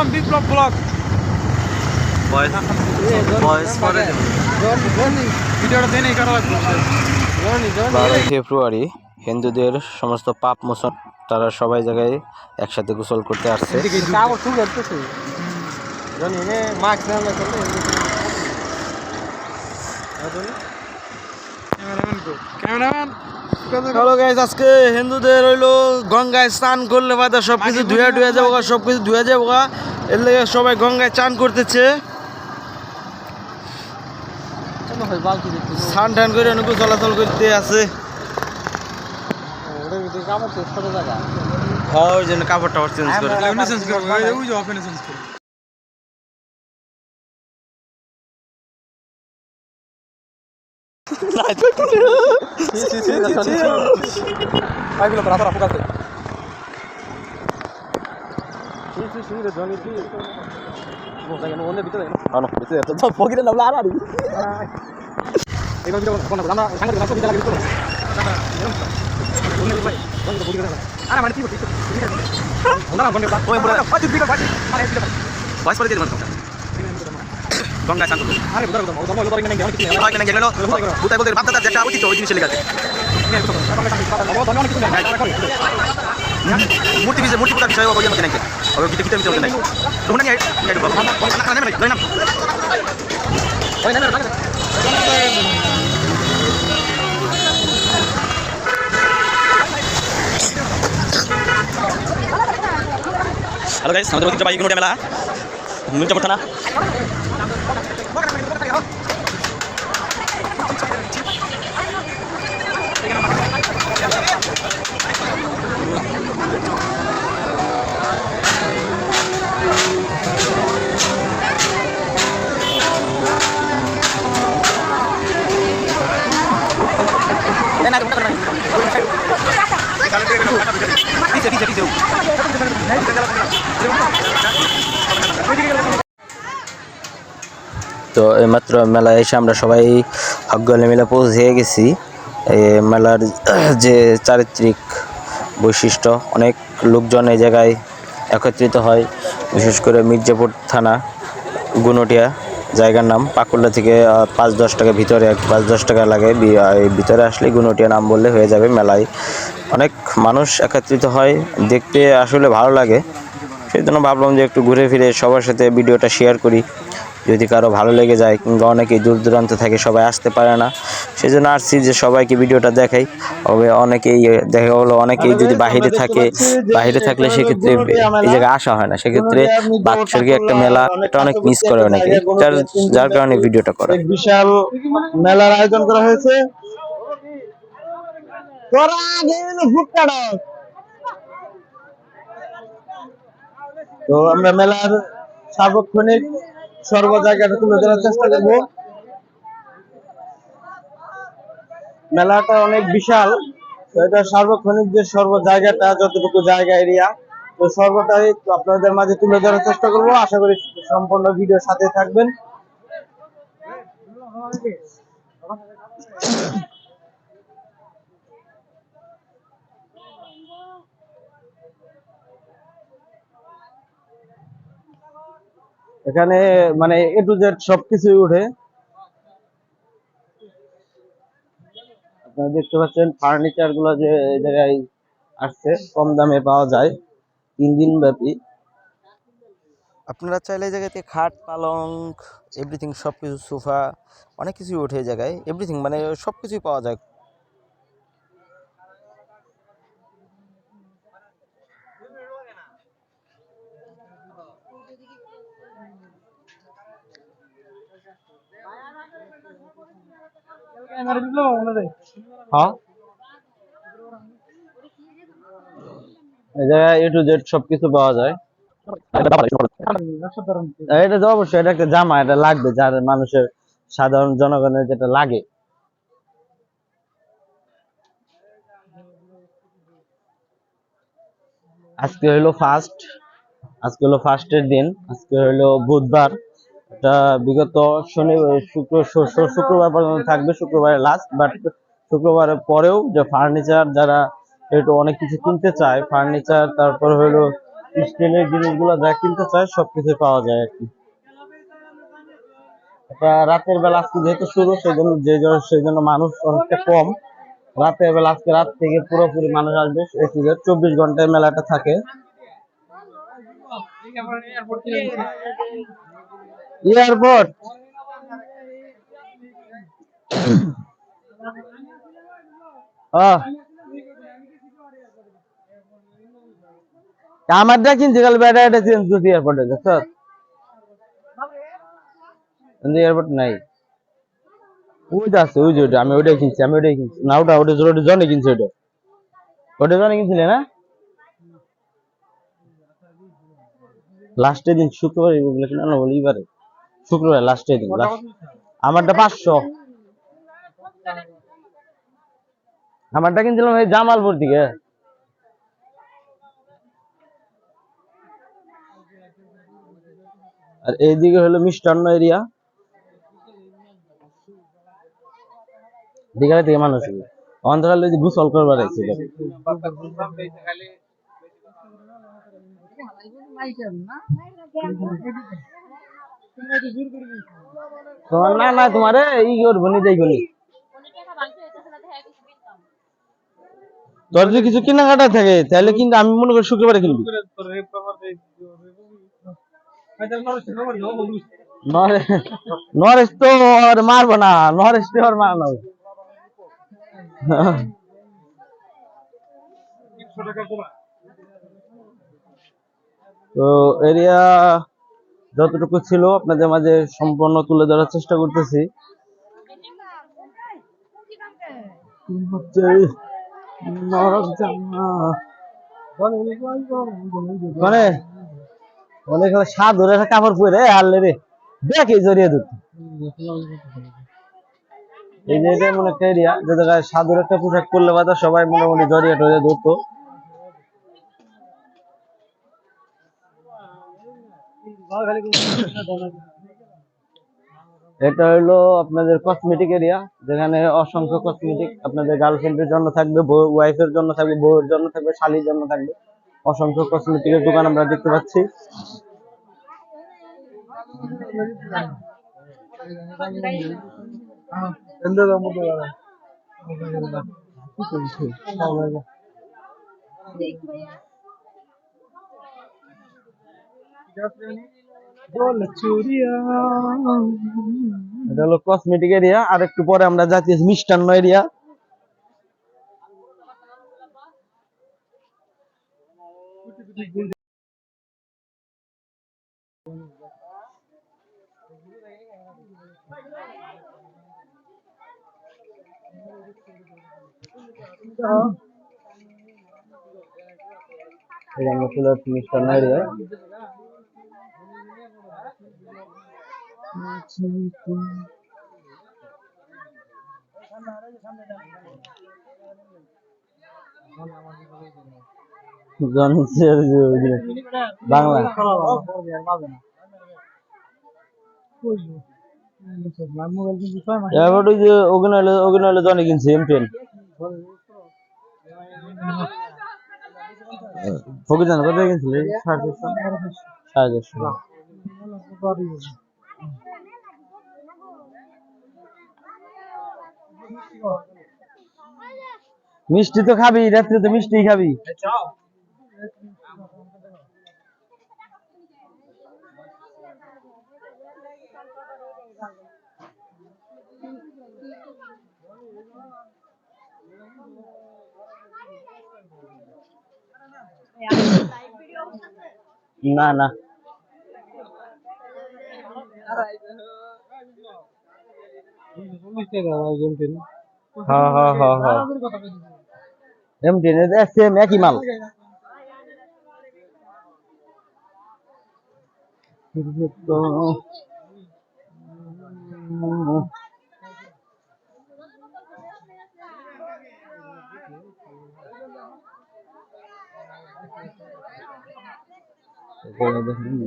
from Biplab blog voice voice পরে দেব ভিডিওটা দেন করা লাগবে। বারোই ফেব্রুয়ারি হিন্দুদের সমস্ত পাপ মোচন তারা সবাই জায়গায় একসাথে গোসল করতে আসছে। ক্যামেরাম্যান হ্যালো গাইস আজকে হিন্দুদের হইল গঙ্গায় স্নান করলে বাদে সব কিছু ধুয়া ধুয়া যাব সব কিছু ধুয়া যাব এর লেগে সবাই গঙ্গায় চান করতেছে। স্নান টান করে অনেক চলাচল করতে আছে। হ্যাঁ ওই জন্য কাপড় টাপড় চেঞ্জ করে। ওখানে সেন্স করো ওই যে ওখানে সেন্স করো গঙ্গায় স্নান করব সবাই কেন গেলো ভূতাই বলতে বাপ দাদা যেটা ঐতিহ্য ওই জিনিসে লেগে আছে মূর্তি বিষয় মূর্তি পূজার বিষয় ওই নাকি ওই গীতে গীতে তোমরা নিয়ে না না না না হ্যালো গাইস আমাদের ঐতিহ্যবাহী গুণটা মেলা মির্জাপুর থানা তো এইমাত্র মেলায় এসে আমরা সবাই হকগলে মেলা পৌঁছে গেছি। এই মেলার যে চারিত্রিক বৈশিষ্ট্য, অনেক লোকজন এই জায়গায় একত্রিত হয়, বিশেষ করে মির্জাপুর থানা, গুনটিয়া। জায়গার নাম পাকুল্লা থেকে পাঁচ দশ টাকা ভিতরে পাঁচ দশ টাকা লাগে। ভিতরে আসলে গুনটিয়া নাম বললে হয়ে যাবে মেলায়। অনেক মানুষ একত্রিত হয়, দেখতে আসলে ভালো লাগে। সেই জন্য ভাবলাম যে একটু ঘুরে ফিরে সবার সাথে ভিডিওটা শেয়ার করি। যদি কারও ভালো লেগে যায় কিংবা অনেকেই দূর দূরান্ত থেকে, সবাই আসতে পারে না। সেই জন্য আসছি যে সবাইকে ভিডিওটা দেখাই, তবে অনেকেই দেখা হলো অনেকেই যদি বাহিরে থাকে, বাহিরে থাকলে সেক্ষেত্রে এই জায়গায় আসা হয় না। সেক্ষেত্রে বাৎসরিক একটা মেলা, এটা অনেক মিস করে অনেকে, যার যার কারণে ভিডিওটা করা। বিশাল মেলার আয়োজন করা হয়েছে। তো আমরা মেলার সার্বক্ষণিক সর্ব জায়গাটা তুলে ধরার চেষ্টা করব। মেলাটা অনেক বিশাল এটা সার্বক্ষণিক যে সর্ব জায়গাটা, যতটুকু জায়গা এরিয়া তো সর্বটাই আপনাদের মাঝে তুলে ধরার চেষ্টা করব। আশা করি সম্পূর্ণ ভিডিও সাথে থাকবেন। এখানে মানে এ টু জেড সবকিছুই উঠে আপনারা দেখতে পাচ্ছেন ফার্নিচারগুলো যে জায়গায় আসছে, কম দামে পাওয়া যায় তিন দিন ব্যাপী আপনারা চাইলে এই জায়গাতে খাট, পালং এভরিথিং সব কিছু সোফা, অনেক কিছুই ওঠে এই জায়গায়। এভরিথিং মানে সব কিছুই পাওয়া যায়। হ্যাঁ এই জায়গায় এ টু জেড সবকিছু পাওয়া যায় এটা তো অবশ্যই এটা একটা জামা এটা লাগবে যার মানুষের সাধারণ জনগণের যেটা লাগে আজকে হইল ফার্স্ট আজকে হলো ফার্স্টের দিন আজকে হইল বুধবার এটা বিগত শনি, শুক্র শুক্রবার পর্যন্ত থাকবে শুক্রবারে লাস্ট বাট শুক্রবারের পরেও যে ফার্নিচার যারা একটু অনেক কিছু কিনতে চায় ফার্নিচার তারপর হইল স্টিলের জিনিসগুলো যা কিনতে চায় সবকিছু পাওয়া যায় আর কি। এটা রাতের বেলা আজকে যেহেতু শুরু সেই জন্য যে সেই জন্য মানুষ অনেকটা কম। রাতের বেলা আজকে রাত থেকে পুরোপুরি মানুষ আসবে চব্বিশ ঘন্টায় মেলাটা থাকে। এয়ারপোর্ট। আমারটা কিনছি কাল বেটা এটা চেঞ্জ করছি এয়ারপোর্টে কিন্তু এয়ারপোর্ট নাই। ওইটা আছে, ওই যে ওইটা, আমি ওইটাই কিনছি, আমি ওইটাই কিনছি। না, ওটা ওটা ওটা জনে কিনছি ওটা ওটা জনে কিনছিলে না? লাস্টের দিন শুক্রবার এগুলো কিনা না বলি এবারে। শুক্রবার লাস্টে দিন আমারটা পাঁচশো। আমারটা কিনছিলাম এই জামালপুর দিকে। আর এইদিকে হলো মিষ্টান্ন এরিয়া। দীঘার থেকে মানুষ অন্তরালে যে গোসল করবার আছে। না না, তোমার ই তোর যদি কিছু কেনাকাটা থাকে, তাহলে কিন্তু আমি মনে করি শুক্রবারে কিনবি। নরেশ তো আর মারবো না, নরেশ তো আর মার না। তো এরিয়া যতটুকু ছিল আপনাদের মাঝে সম্পূর্ণ তুলে ধরার চেষ্টা করতেছি। মানে স্বাদ ধরে একটা কাপড় পরে হারলে রে দেখ জড়িয়ে দুটো এই যে এমন একটা এরিয়া যে জায়গায় সাধুর একটা পোশাক পরলে বাদা সবাই মোটামুটি জড়িয়ে টড়িয়ে ধরতো। এটা হলো আপনাদের কসমেটিক এরিয়া যেখানে অসংখ্য কসমেটিক আপনাদের গার্লফ্রেন্ডের জন্য থাকবে ওয়াইফের জন্য থাকবে, বউয়ের জন্য থাকবে, শালির জন্য থাকবে। অসংখ্য কসমেটিকের দোকান আমরা দেখতে পাচ্ছি। এটা হলো কসমেটিক এরিয়া, আর একটু পরে আমরা যাচ্ছি মিষ্টান্ন এরিয়া। এই যে আমরা চলে যাচ্ছি মিষ্টান্ন এরিয়া জনসের যে ওই যে বাংলা এবার ওই যে ওখানে হলো ওখানে হলো জনি কোথায় কিনছিলে সাড়ে চারশো সাড়ে চারশো মিষ্টি তো খাবি রাত্রে তো মিষ্টি খাবি। না না। হ্যাঁ হ্যাঁ হ্যাঁ হ্যাঁ এম টেন একই মাল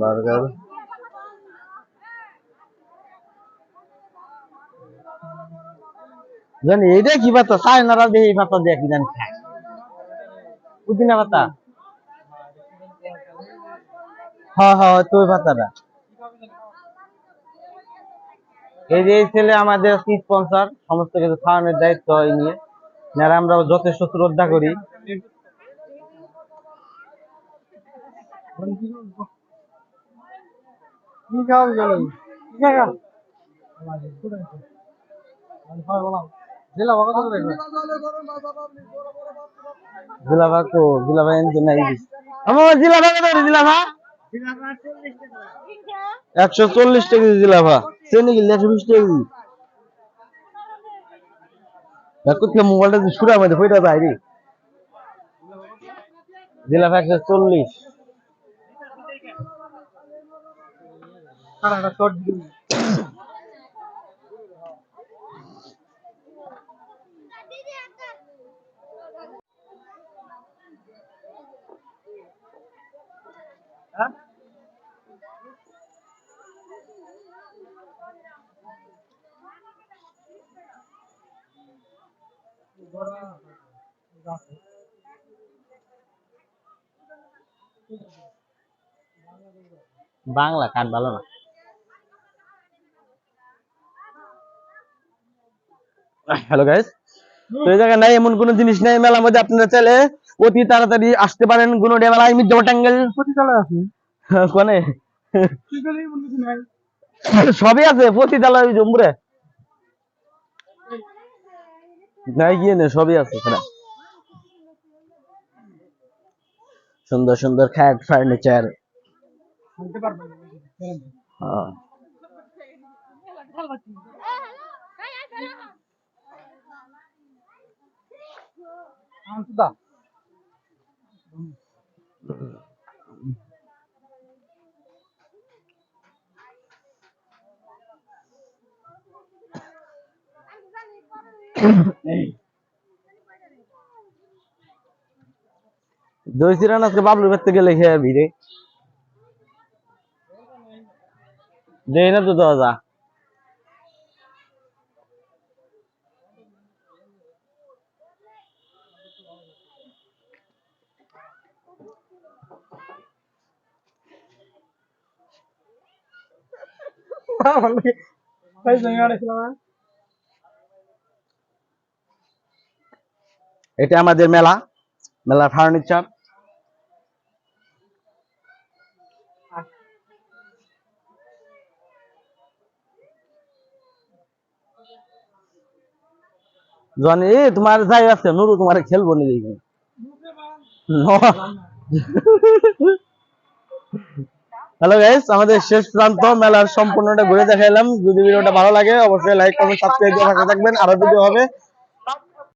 বার্গার জানি এইটা কি পাতা চায়নারা দিয়ে এই পাতা দিয়ে কি জানি। খায় পুদিনা পাতা হ্যাঁ হ্যাঁ তো পাতাটা এই যে এই ছেলে আমাদের স্পন্সর সমস্ত কিছু খাওয়ানোর দায়িত্ব এই নিয়ে। যারা আমরা যথেষ্ট শ্রদ্ধা করি। কি খাওয়া? কো নাই আমার কত একশো চল্লিশ টাকা জিলাভা চেনি গেলে একশো বিশ টাকা মোবাইলটা সুরা মধ্যে হইটা যায় রে। একশো চল্লিশ। বাংলা কাঠ ভালো না। হ্যালো গাইস তো এই জায়গায় নাই এমন কোনো জিনিস নাই মেলার মধ্যে আপনারা চাইলে অতি তাড়াতাড়ি আসতে পারেন গুণডিয়া মেলায় মির্জা টাঙ্গেল প্রতি চালে আছে। কোনে? সবই আছে পতিতালয় জম্বুরে। নাই গিয়ে নে সবই আছে এখানে সুন্দর সুন্দর খাট ফার্নিচার বলতে পারব না। হ্যাঁ আনতে দাও দই চিরান আজকে বাবলুর বাড়তে গেলে খেয়ে ভিড়ে দেই না তো দাদা তাই জমি আড়াইছিলাম এটা আমাদের মেলা, মেলার ফার্নিচার জনি তোমার যাই আছে, নুরু তোমার খেলব নি দেখি। হ্যালো গাইস আমাদের শেষ প্রান্ত, মেলার সম্পূর্ণটা ঘুরে দেখাইলাম। যদি ভিডিওটা ভালো লাগে, অবশ্যই লাইক কমেন্ট সাবস্ক্রাইব পাশে থাকবেন। আরও ভিডিও হবে।